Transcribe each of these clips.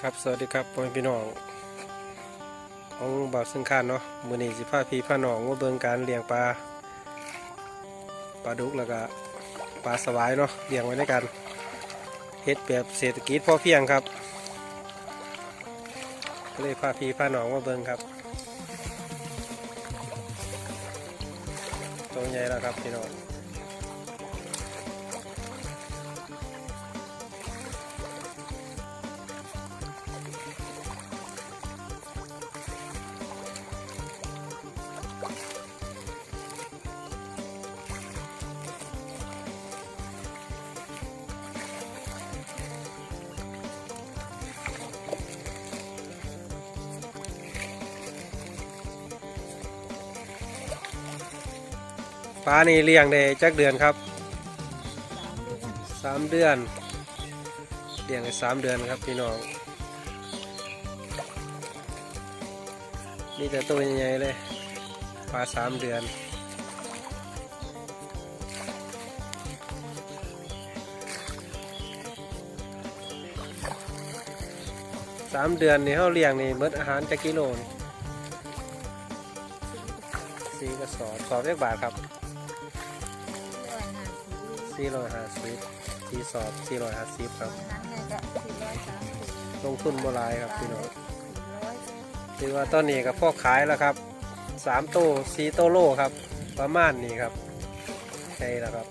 ครับสวัสดีครับพ่อแม่พี่น้อง ของบ่าวซึ่งคานเนาะมือนี้สิพาพี่พาน้องมาเบิ่งการเลี้ยงปลาปลาดุกแล้วก็ปลาสวายเนาะเลี้ยงไว้ในกันเฮ็ดแบบเศรษฐกิจพอเพียงครับก็เลยพาพี่พาน้องมาเบิ่งครับตัวใหญ่แล้วครับพี่น้อง ปลานี่เลี้ยงได้จักเดือนครับสามเดือนเลี้ยงได้สามเดือนครับพี่น้องนี่แต่ตัวใหญ่ๆเลยปลาสามเดือนสามเดือนนี่เขาเลี้ยงนี่เบิดอาหารจักกิโลนี่สี่กระสอบสอบเรียกบาทครับ สี่ร้อยห้าสิบที่สอบสี่ร้อยห้าสิบครับลงทุนโบรายครับพี่น้องถือว่าตอนนี้กับพ่อขายแล้วครับสามโตสี่โตโลครับ ประมาณนี้ครับใช่แล้วครับ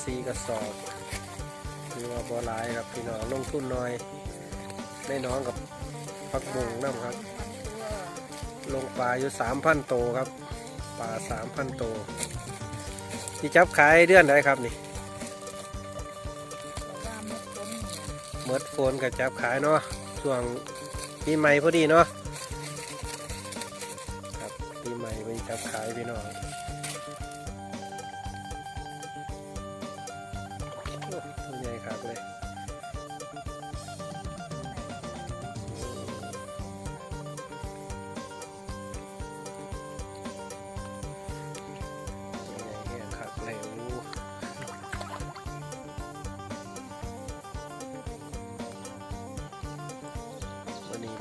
ดอาหารซีกระสอบคือว่าบัวลายครับพี่น้องลงทุนน้อยได้น้องกับพักบุงน้ำครับ ลงปลาอยู่สามพันโตครับปลาสามพันโตที่จับขายเดือนไหนครับนี่เมิดโฟนกับจับขายเนาะช่วงปีใหม่พอดีเนาะครับปีใหม่ไปจับขายพี่น้อง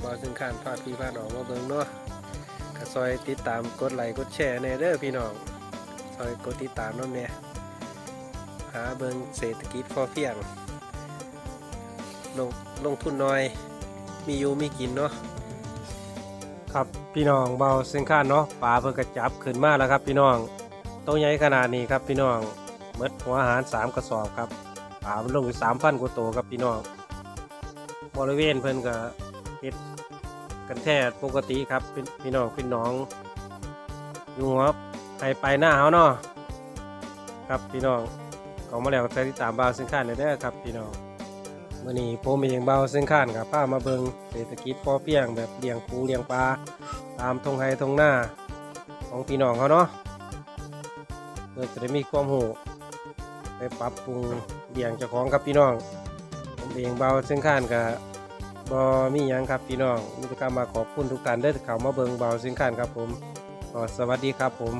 บอซึ่งข้านพาพี่พาน้องมาเบิ่งเนาะก็ซอยติดตามกดไลค์กดแชร์ในเด้อพี่น้องซอยกดติดตามน้องเนี่ยหาเบิงเศรษฐกิจพอเพียงลงลงทุนน้อย มีอยู่มีกินเนาะครับพี่น้องเบาเส้นข้านเนาะปลาเพิ่งกระจับขึ้นมาแล้วครับ พี่น้องตัวใหญ่ขนาดนี้ครับพี่น้องเมดหัวอาหารสามกระสอบครับปลามันลงอยู่สามพันกว่าตัวครับพี่น้องบริเวณเพิ่นก็เฮ็ด กันแท้ปกติครับพี่พี่น้องพี่น้องอยู่หัวไปไปหน้าเฮาเนาะครับพี่น้องก็มาแล้วก็ติดตามบ่าวเส้นข้านเลยเด้ครับพี่น้องวันนี้ผมเองบ่าวเส้นข้านกับพามาเบิงเศรษฐกิจพอเพียงแบบเลี้ยงปูเลี้ยงปลาตามทงไฮทงหน้าของพี่น้องเขาเนาะเพื่อจะได้มีความรู้ไปปรับปรุงเลี้ยงเจ้าของครับพี่น้องผมเองบ่าวเส้นข้านกับ บอมีหยังครับพี่น้องมิตรกรรมาขอบคุณทุกท่านเด้อที่เข้ามาเบิงเบาสินค้านครับผมสวัสดีครับผม